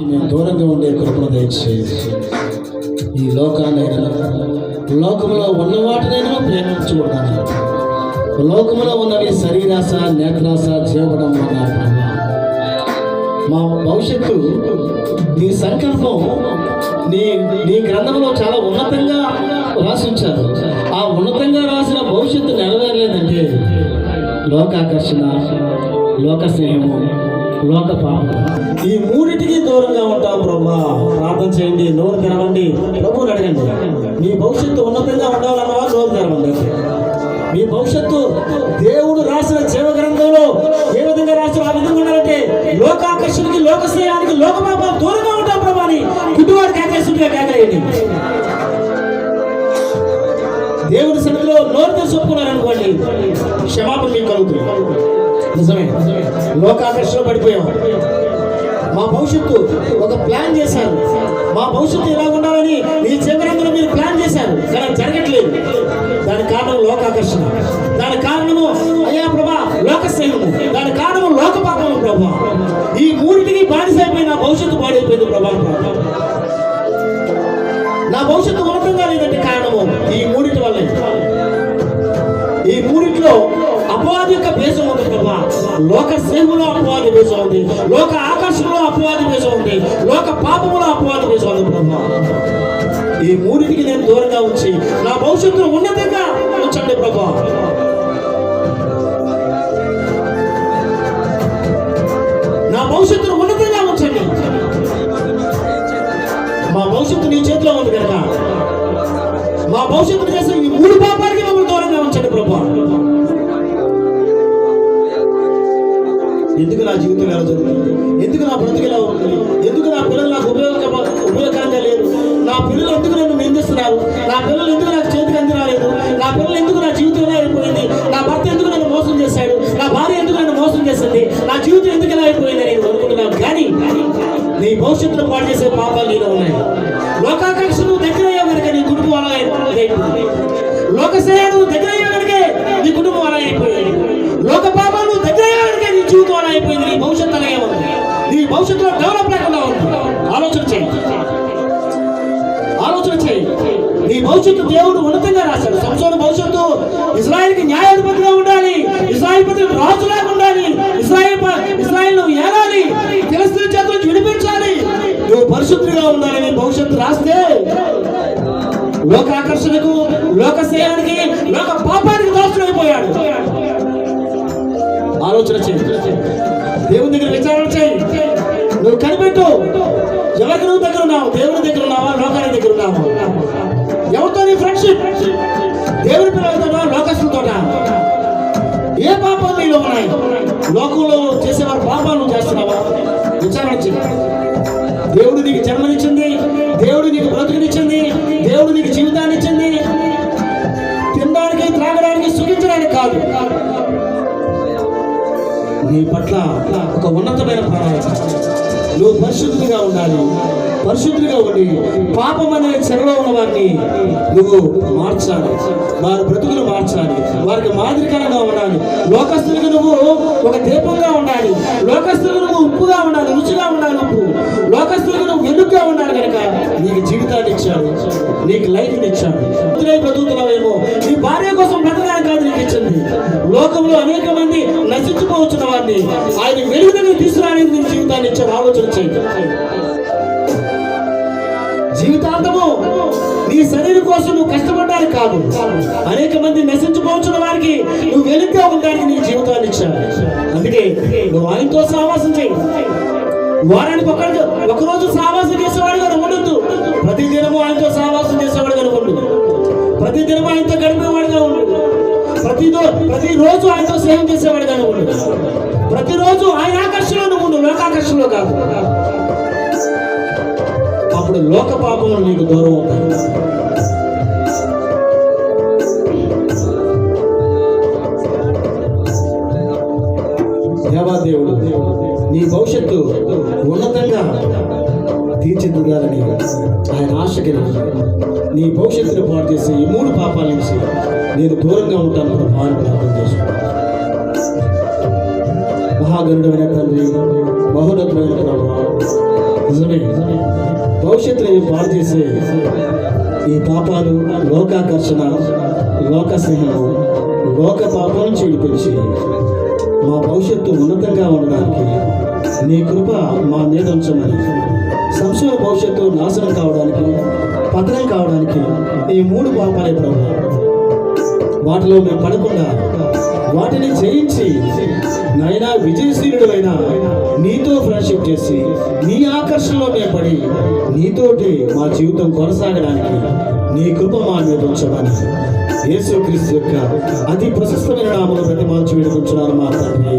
నేను దూరంగా ఉండే కృపణ దయచేసి ఈ లోకాన్నైనా లోకంలో ఉన్న వాటినైనా ప్రేమించకూడదు లోకంలో ఉన్నవి శరీరాశ నేత్రాశ జీవడం అన్నారు మా భవిష్యత్తు నీ సంకల్పం నీ నీ గ్రంథంలో చాలా ఉన్నతంగా రాసించారు. ఆ ఉన్నతంగా రాసిన భవిష్యత్తు నెరవేరలేదంటే లోకాకర్షణ లోక స్నేహము లోక పాపం ఈ మూడింటికి దూరంగా ఉంటాం బ్రహ్మా. ప్రార్థన చేయండి నోరు తెరవండి ప్రభువుని అడగండి. మీ భవిష్యత్తు ఉన్నతంగా ఉండాలన్నా నోరు తెరవండి. మీ భవిష్యత్తు దేవుడు రాసిన జీవ గ్రంథంలో ఏ విధంగా రాసిన ఆ విధంగా ఉండాలంటే లోకాకర్షణకి లోక స్నేహానికి లోక పాపం దూరంగా ఉంటాం ప్రభాని కుటుంబాలు కేకేస్తుంటే కేకలేయండి. దేవుడి సన్నిధిలో నోరు తెరిచి క్షమాపణ మీకు కలుగుతుంది. నిజమే. లోకాపేక్షలో పడిపోయాం. మా భవిష్యత్తు ఒక ప్లాన్ చేశారు. మా భవిష్యత్తు ఎలా ఉండాలని ఈ జీవనంలో మీరు ప్లాన్ చేశారు. కానీ అది జరగట్లేదు. దాని కారణం లోకాకర్షణ. దాని కారణము అయ్యా ప్రభా లోక దాని కారణము లోక ప్రభా. ఈ మూడింటికి బానిసైపోయి నా భవిష్యత్తు పాడైపోయింది ప్రభా. నా భవిష్యత్తు ఉన్నతంగా లేదంటే కారణము ఈ మూడింటి వల్ల. ఈ మూడింటిలో అపవాది యొక్క బేసం ఉంది ప్రభా. లోక సేవలో అపవాది బీజం ఉంది. లోక ఆకర్షణలో అపవాది బీజం ఉంది. లోక పాపములో అపవాది బీజం ఉంది ప్రభా. ఈ మూడింటికి నేను దూరంగా ఉంచి నా భవిష్యత్తును ఉన్నతంగా ఉంచండి ప్రభా. నా భవిష్యత్తును ఉన్నతంగా ఉంచండి. మా భవిష్యత్తు నీ చేతిలో ఉంది కనుక. మా భవిష్యత్తు చేసే ఈ మూడు పాపాలకి మమ్మల్ని దూరంగా ఉంచండి ప్రభా. ఎందుకు నా జీవితం ఎలా జరుగుతుంది? ఎందుకు నా బ్రతుకు ఎలా ఉంటుంది? ఎందుకు నా పిల్లలు నాకు ఉపయోగ ఉపయోగకరంగా లేరు? నా పిల్లలు ఎందుకు నన్ను నిందిస్తున్నారు? నా పిల్లలు ఎందుకు నాకు చేతికి అంది రాలేదు నా పిల్లలు ఎందుకు నా జీవితం ఎలా అయిపోయింది? నా భర్త ఎందుకు నన్ను మోసం చేశాడు? నా భార్య ఎందుకు నన్ను మోసం చేసింది? నా జీవితం ఎందుకు ఎలా అయిపోయింది నేను అనుకుంటున్నాను. కానీ నీ భవిష్యత్తులో పాటు చేసే పాపాలు నీలో ఉన్నాయి. లోకాకాంక్ష నువ్వు దగ్గర అయ్యే కనుక నీ కుటుంబం అలా అయిపోయింది. లోక శ్రేయాలు దగ్గర అయ్యే కనుక నీ కుటుంబం అలా అయిపోయింది. లోక నీ భవిష్యత్తు అలాగే ఉంది నీ భవిష్యత్తులో డెవలప్ లేకుండా ఉంది. ఆలోచన చేయి. ఆలోచన చేయి. నీ భవిష్యత్తు దేవుడు ఉన్నతంగా రాశాడు. సంసోన భవిష్యత్తు ఇజ్రాయెల్కి న్యాయాధిపతిగా ఉండాలి. ఇజ్రాయెల్ పతి రాజులాగా ఉండాలి. ఇజ్రాయెల్ ప- ఇజ్రాయెల్ నువ్వు ఏలాలి. ఫిలిస్తీన్ చేతులు విడిపించాలి. నువ్వు పరిశుద్ధిగా ఉండాలి. నీ భవిష్యత్తు రాస్తే లోక ఆకర్షణకు లోక సేయానికి ఎవరికి నువ్వు దగ్గర ఉన్నావు? దేవుని దగ్గర ఉన్నావా? లోకానికి దగ్గర ఉన్నావు? ఎవరితో నీ ఫ్రెండ్షిప్ దేవుని పిల్లలతోనా లోకస్తులతోనా? ఏ పాపాలు నీలో ఉన్నాయి? లోకంలో చేసేవారు పాపాలు నువ్వు చేస్తున్నావా? విచారణ దేవుడు నీకు జన్మనిచ్చింది. దేవుడు నీకు బ్రతుకునిచ్చింది. దేవుడు నీకు జీవితాన్ని ఇచ్చింది. తినడానికి త్రాగడానికి సుఖించడానికి కాదు. నీ పట్ల ఒక ఉన్నతమైన ప్రణాళిక. నువ్వు పరిశుద్ధుడిగా ఉండాలి. పరిశుద్ధుడిగా ఉండి పాపం అనే చెరలో ఉన్న వారిని నువ్వు మార్చాలి. వారి బ్రతుకులు మార్చాలి. వారికి మాదిరికరంగా ఉండాలి. లోకస్తులకు నువ్వు ఒక దీపంగా ఉండాలి. లోకస్తులకు నువ్వు ఉప్పుగా ఉండాలి రుచిగా ఉండాలి ఉప్పు. లోకస్తులకు నువ్వు ఎందుకుగా ఉండాలి కనుక నీకు జీవితాన్ని ఇచ్చాడు. నీకు లైఫ్ ఇచ్చాడు. బ్రతుకుతున్నావేమో? నీ భార్య కోసం లోకంలో అనేక మంది నశించిపోవచ్చున్న వారిని ఆయన వెలుగుదని తీసుకురాని నీ జీవితాన్ని ఇచ్చే ఆలోచన చేయండి. జీవితాంతము నీ శరీరం కోసం నువ్వు కష్టపడ్డానికి కాదు. అనేక మంది నశించిపోవచ్చున్న వారికి నువ్వు వెలుగుగా ఉండడానికి నీ జీవితాన్ని ఇచ్చావు. అందుకే నువ్వు ఆయనతో సావాసం చేయి. వారానికి ఒక ఒకరోజు సావాసం చేసేవాడు నువ్వు ఉండొద్దు. ప్రతి దినము ఆయనతో సావాసం చేసేవాడు నువ్వు ప్రతి దినము ఆయనతో గడిపేవాడుగా ఉండు. ప్రతి ప్రతిరోజు ఆయనతో సేవ చేసేవాడు నువ్వు ఉండు. ప్రతిరోజు ఆయన ఆకర్షణలో నువ్వు ఉండు లోకాకర్షణలో కాదు. అప్పుడు లోక పాపములు నీకు దూరం అవుతాయి. దేవాదేవుడు నీ భవిష్యత్తు ఉన్నతంగా తీర్చిదిద్దాలని ఆయన ఆశ నీ భవిష్యత్తును పాటు చేసి ఈ మూడు పాపాల నుంచి నేను దూరంగా ఉంటాను ప్రభావం ప్రార్థన చేసుకుంటాను మహాగరుడమైన తండ్రి బహునతమైన ప్రభావం నిజమే భవిష్యత్తుని పాడు చేసే ఈ పాపాలు లోకాకర్షణ లోక స్నేహము లోక పాపం నుంచి మా భవిష్యత్తు ఉన్నతంగా ఉండడానికి నీ కృప మా మీద ఉంచమని సంశయ భవిష్యత్తు నాశనం కావడానికి పతనం కావడానికి ఈ మూడు పాపాలే ప్రభావం వాటిలో మేము పడకుండా వాటిని జయించి నైనా అయినా నీతో ఫ్రెండ్షిప్ చేసి నీ ఆకర్షణలో మేము పడి నీతోటి మా జీవితం కొనసాగడానికి నీ కృప మా మీద ఉంచమని యేసుక్రీస్తు యొక్క అతి ప్రశస్తమైన నామలు ప్రతి మార్చి వేడుకుంటున్నారు మా తండ్రి.